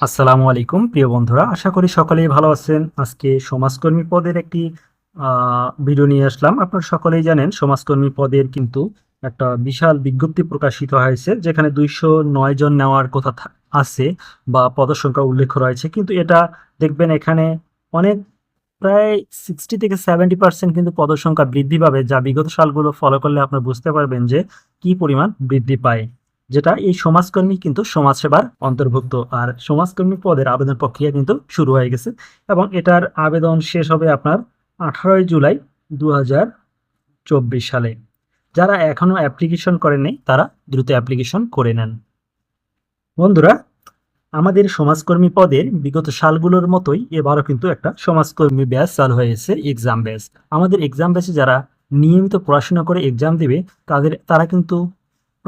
আসসালামু আলাইকুম, প্রিয় বন্ধুরা। আশা করি সকলেই ভালো আছেন। আজকে সমাজকর্মী পদের একটি ভিডিও নিয়ে আসলাম। আপনারা সকলেই জানেন, সমাজকর্মী পদের কিন্তু একটা বিশাল বিজ্ঞপ্তি প্রকাশিত হয়েছে, যেখানে দুইশো নয় জন নেওয়ার কথা আছে বা পদসংখ্যা উল্লেখ রয়েছে। কিন্তু এটা দেখবেন এখানে অনেক, প্রায় সিক্সটি থেকে সেভেন্টি পার্সেন্ট কিন্তু পদসংখ্যা বৃদ্ধি পাবে। যা বিগত সালগুলো ফলো করলে আপনারা বুঝতে পারবেন যে কি পরিমাণ বৃদ্ধি পায়। যেটা এই সমাজকর্মী কিন্তু সমাজসেবার অন্তর্ভুক্ত। আর সমাজকর্মী পদের আবেদন প্রক্রিয়া কিন্তু শুরু হয়ে গেছে এবং এটার আবেদন শেষ হবে আপনার আঠারোই জুলাই দু সালে। যারা এখনও অ্যাপ্লিকেশন করেননি, তারা দ্রুত অ্যাপ্লিকেশন করে নেন। বন্ধুরা, আমাদের সমাজকর্মী পদের বিগত সালগুলোর মতোই এবারও কিন্তু একটা সমাজকর্মী ব্যাচ চালু হয়েছে এক্সাম ব্যাচ। আমাদের এক্সাম ব্যাচে যারা নিয়মিত পড়াশোনা করে এক্সাম দেবে, তাদের, তারা কিন্তু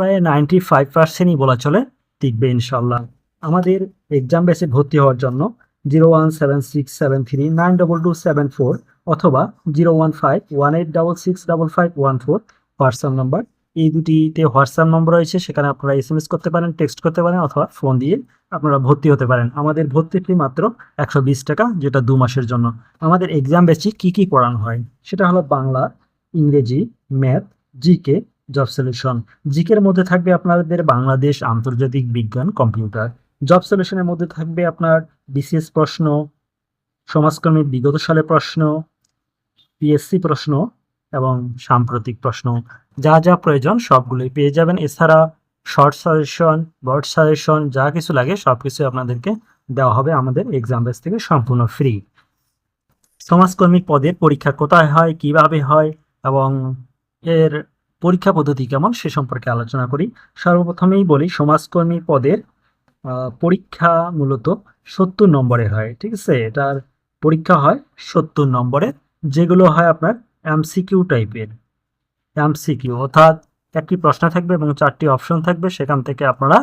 প্রায় নাইনটি ফাইভ পার্সেন্টই বলা চলে, টিকবে ইনশাল্লাহ আমাদের এক্সাম বেসে ভর্তি হওয়ার জন্য zero one seven six seven three nine double two seven four অথবা zero one five one eight double six double five one four WhatsApp number এই দুটিতে হোয়াটসঅ্যাপ নম্বর রয়েছে, সেখানে আপনারা এস এম এস করতে পারেন টেক্সট করতে পারেন অথবা ফোন দিয়ে আপনারা ভর্তি হতে পারেন। আমাদের ভর্তি ফি মাত্র একশো বিশ টাকা, যেটা দু মাসের জন্য। আমাদের এক্সাম বেচে কী কী পড়ানো হয়? সেটা হলো বাংলা, ইংরেজি ম্যাথ জিকে জব সলিউশন জিকের মধ্যে থাকবে আপনাদের বাংলাদেশ আন্তর্জাতিক বিজ্ঞান কম্পিউটার। জব সলিউশনের মধ্যে থাকবে আপনার বিসিএস প্রশ্ন সমাজকর্মী বিগত সালের প্রশ্ন, পিএসসি প্রশ্ন এবং সাম্প্রতিক প্রশ্ন। যা যা প্রয়োজন সবগুলোই পেয়ে যাবেন। এছাড়া শর্ট সাজেশন বোর্ড সাজেশন যা কিছু লাগে সব কিছু আপনাদেরকে দেওয়া হবে আমাদের এক্সাম বেস থেকে সম্পূর্ণ ফ্রি সমাজকর্মী পদের পরীক্ষা কোথায় হয়, কীভাবে হয় এবং এর পরীক্ষা পদ্ধতি কেমন সে সম্পর্কে আলোচনা করি। সর্বপ্রথমেই বলি, সমাজকর্মী পদের পরীক্ষা মূলত সত্তর নম্বরের হয়, ঠিক আছে? এটার পরীক্ষা হয় সত্তর নম্বরের যেগুলো হয় আপনার এমসিকিউ টাইপের। এমসিকিউ, অর্থাৎ একটি প্রশ্ন থাকবে এবং চারটি অপশন থাকবে, সেখান থেকে আপনারা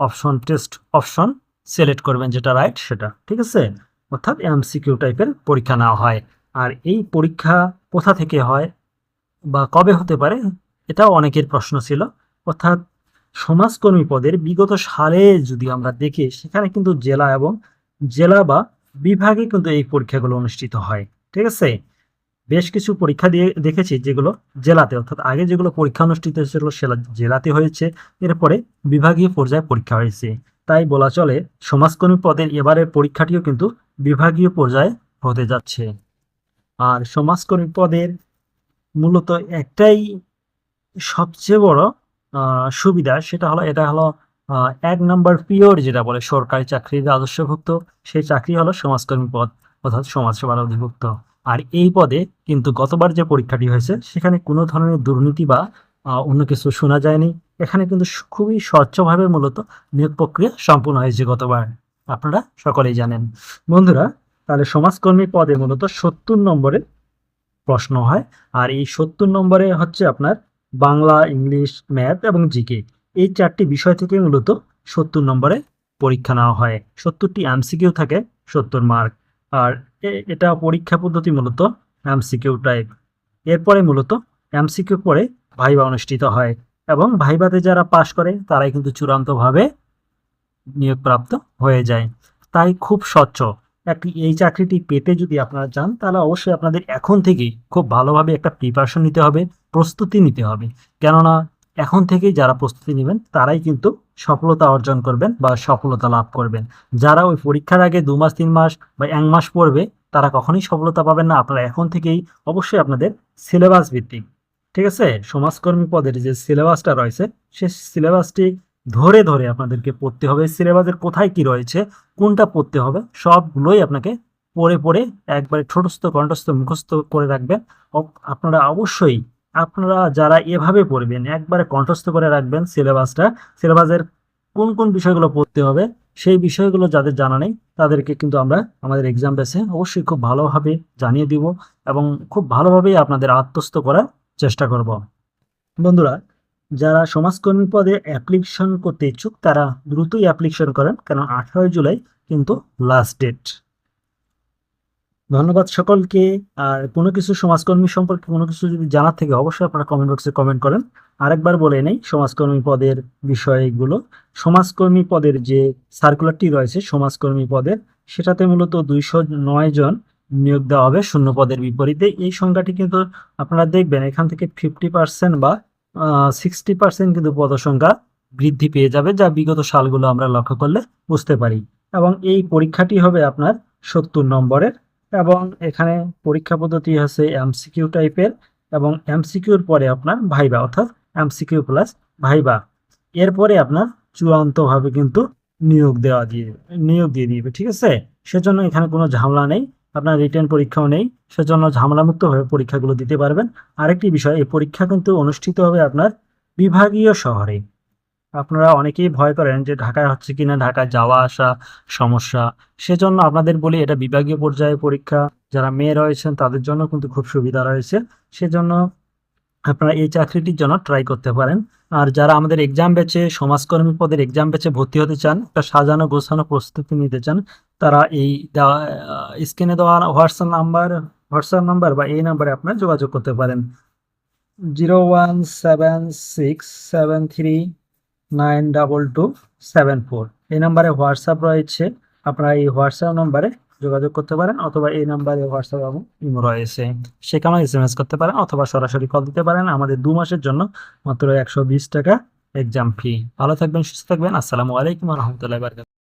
অপশন টেস্ট অপশন সিলেক্ট করবেন যেটা রাইট সেটা, ঠিক আছে? অর্থাৎ এমসিকিউ টাইপের পরীক্ষা নেওয়া হয়। আর এই পরীক্ষা কোথা থেকে হয় বা কবে হতে পারে? এটাও অনেকের প্রশ্ন ছিল। অর্থাৎ সমাজকর্মী পদের বিগত সালে যদি আমরা দেখি, সেখানে কিন্তু জেলা এবং জেলা বা বিভাগে কিন্তু এই পরীক্ষাগুলো অনুষ্ঠিত হয়। ঠিক আছে? বেশ কিছু পরীক্ষা দিয়ে দেখেছি যেগুলো জেলাতে। অর্থাৎ আগে যেগুলো পরীক্ষা অনুষ্ঠিত হয়েছিল, সেগুলো জেলাতে হয়েছে। এরপরে বিভাগীয় পর্যায়ে পরীক্ষা হয়েছে। তাই বলা চলে, সমাজকর্মী পদের এবারের পরীক্ষাটিও কিন্তু বিভাগীয় পর্যায়ে হতে যাচ্ছে। আর সমাজকর্মী পদের মূলত একটাই সবচেয়ে বড় সুবিধা সেটা হলো, এটা হলো এক নম্বর পিওর যেটা বলে সরকারি চাকরির রাজস্বভুক্ত, সেই চাকরি হলো সমাজকর্মী পদ অর্থাৎ সমাজসেবার অধিভুক্ত। আর এই পদে কিন্তু গতবার যে পরীক্ষাটি হয়েছে, সেখানে কোনো ধরনের দুর্নীতি বা অন্য কিছু শোনা যায়নি। এখানে কিন্তু খুবই স্বচ্ছভাবে মূলত নিয়োগ প্রক্রিয়া সম্পূর্ণ হয়েছে গতবার। আপনারা সকলেই জানেন। বন্ধুরা, তাহলে সমাজকর্মী পদে মূলত সত্তর নম্বরের প্রশ্ন হয়। আর এই সত্তর নম্বরে হচ্ছে আপনার বাংলা, ইংলিশ, ম্যাথ এবং জিকে। এই চারটি বিষয় থেকে মূলত সত্তর নম্বরে পরীক্ষা নেওয়া হয়। সত্তরটি এমসিকিউ থাকে, সত্তর মার্ক। আর এটা পরীক্ষা পদ্ধতি মূলত এমসিকিউ টাইপ। এরপরে মূলত এমসিকিউ পরে ভাইবা অনুষ্ঠিত হয় এবং ভাইবাতে যারা পাশ করে, তারাই কিন্তু চূড়ান্তভাবে নিয়োগপ্রাপ্ত হয়ে যায়। তাই খুব স্বচ্ছ। একটি এই চাকরিটি পেতে যদি আপনারা চান, তাহলে অবশ্যই আপনাদের এখন থেকেই খুব ভালোভাবে একটা প্রিপারেশন নিতে হবে, প্রস্তুতি নিতে হবে। কেননা এখন থেকেই যারা প্রস্তুতি নেবেন, তারাই কিন্তু সফলতা অর্জন করবেন বা সফলতা লাভ করবেন। যারা ওই পরীক্ষার আগে দু মাস, তিন মাস বা এক মাস পড়বে, তারা কখনোই সফলতা পাবেন না। আপনারা এখন থেকেই অবশ্যই আপনাদের সিলেবাস ভিত্তিক, ঠিক আছে? সমাজকর্মী পদের যে সিলেবাসটা রয়েছে সে সিলেবাসটি ধরে ধরে আপনাদেরকে পড়তে হবে। সিলেবাসের কোথায় কি রয়েছে, কোনটা পড়তে হবে, সবগুলোই আপনাকে পড়ে পড়ে একবারে ছোটস্থ কণ্ঠস্থ, মুখস্থ করে রাখবেন। আপনারা অবশ্যই, আপনারা যারা এভাবে পড়বেন, একবারে কণ্ঠস্থ করে রাখবেন সিলেবাসটা সিলেবাসের কোন কোন বিষয়গুলো পড়তে হবে, সেই বিষয়গুলো যাদের জানা নেই, তাদেরকে কিন্তু আমরা আমাদের এক্সাম বেসে অবশ্যই খুব ভালোভাবে জানিয়ে দিব এবং খুব ভালোভাবেই আপনাদের আত্মস্থ করার চেষ্টা করব। বন্ধুরা যারা সমাজকর্মী পদে অ্যাপ্লিকেশন করতে ইচ্ছুক, তারা দ্রুতই অ্যাপ্লিকেশন করেন কারণ আঠারোই জুলাই কিন্তু লাস্ট ডেট ধন্যবাদ সকলকে। আর কোনো কিছু সমাজকর্মী সম্পর্কে কোনো কিছু যদি জানার থেকে, অবশ্যই আপনারা কমেন্ট বক্সে কমেন্ট করেন। আরেকবার বলে নেই, সমাজকর্মী পদের বিষয়গুলো। সমাজকর্মী পদের যে সার্কুলারটি রয়েছে, সমাজকর্মী পদের, সেটাতে মূলত দুইশো নয় জন নিয়োগ দেওয়া হবে শূন্য পদের বিপরীতে। এই সংখ্যাটি কিন্তু আপনারা দেখবেন, এখান থেকে ফিফটি পার্সেন্ট বা সিক্সটি পার্সেন্ট কিন্তু পদসংখ্যা বৃদ্ধি পেয়ে যাবে, যা বিগত সালগুলো আমরা লক্ষ্য করলে বুঝতে পারি। এবং এই পরীক্ষাটি হবে আপনার সত্তর নম্বরের। এবং এখানে পরীক্ষা পদ্ধতি হচ্ছে এমসিকিউ টাইপের এবং এমসিকিউর পরে আপনার ভাইবা অর্থাৎ এমসিকিউ প্লাস ভাইবা এরপরে আপনার চূড়ান্তভাবে কিন্তু নিয়োগ দেওয়া দিয়ে, নিয়োগ দিয়ে দিবে, ঠিক আছে? সেজন্য এখানে কোনো ঝামেলা নেই। আপনার রিটার্ন পরীক্ষাও নেই, সেজন্য ঝামেলামুক্তভাবে পরীক্ষাগুলো দিতে পারবেন। আরেকটি বিষয়, এই পরীক্ষা কিন্তু অনুষ্ঠিত হবে আপনার বিভাগীয় শহরে। আপনারা অনেকেই ভয় করেন যে ঢাকায় হচ্ছে কিনা, ঢাকায় যাওয়া আসা সমস্যা। সেজন্য আপনাদের বলি, এটা বিভাগীয় পর্যায়ে পরীক্ষা। যারা মেয়ে রয়েছেন, তাদের জন্য কিন্তু খুব সুবিধা রয়েছে। সেজন্য আপনারা এই চাকরিটির জন্য ট্রাই করতে পারেন। আর যারা আমাদের এক্সাম ব্যাচে সমাজকর্মী পদের এক্সাম ব্যাচে ভর্তি হতে চান, একটা সাজানো গোছানো প্রস্তুতি নিতে চান তারা এই স্ক্রিনে দেওয়া হোয়াটসঅ্যাপ নাম্বার হোয়াটসঅ্যাপ নাম্বার বা এই নাম্বারে আপনারা যোগাযোগ করতে পারেন। Zero one seven six seven three nine double two seven four. এই নাম্বারে হোয়াটসঅ্যাপ রয়েছে। আপনারা এই হোয়াটসঅ্যাপ নাম্বারে যোগাযোগ করতে পারেন অথবা এই নাম্বারে হোয়াটসঅ্যাপ এবং ইমো রয়েছে। সেখানেও এস এম এস করতে পারেন অথবা সরাসরি কল দিতে পারেন। আমাদের দু মাসের জন্য মাত্র একশো বিশ টাকা এক্সাম ফি ভালো থাকবেন, সুস্থ থাকবেন। আসসালামু আলাইকুম রহমতুল্লাহ বারকাত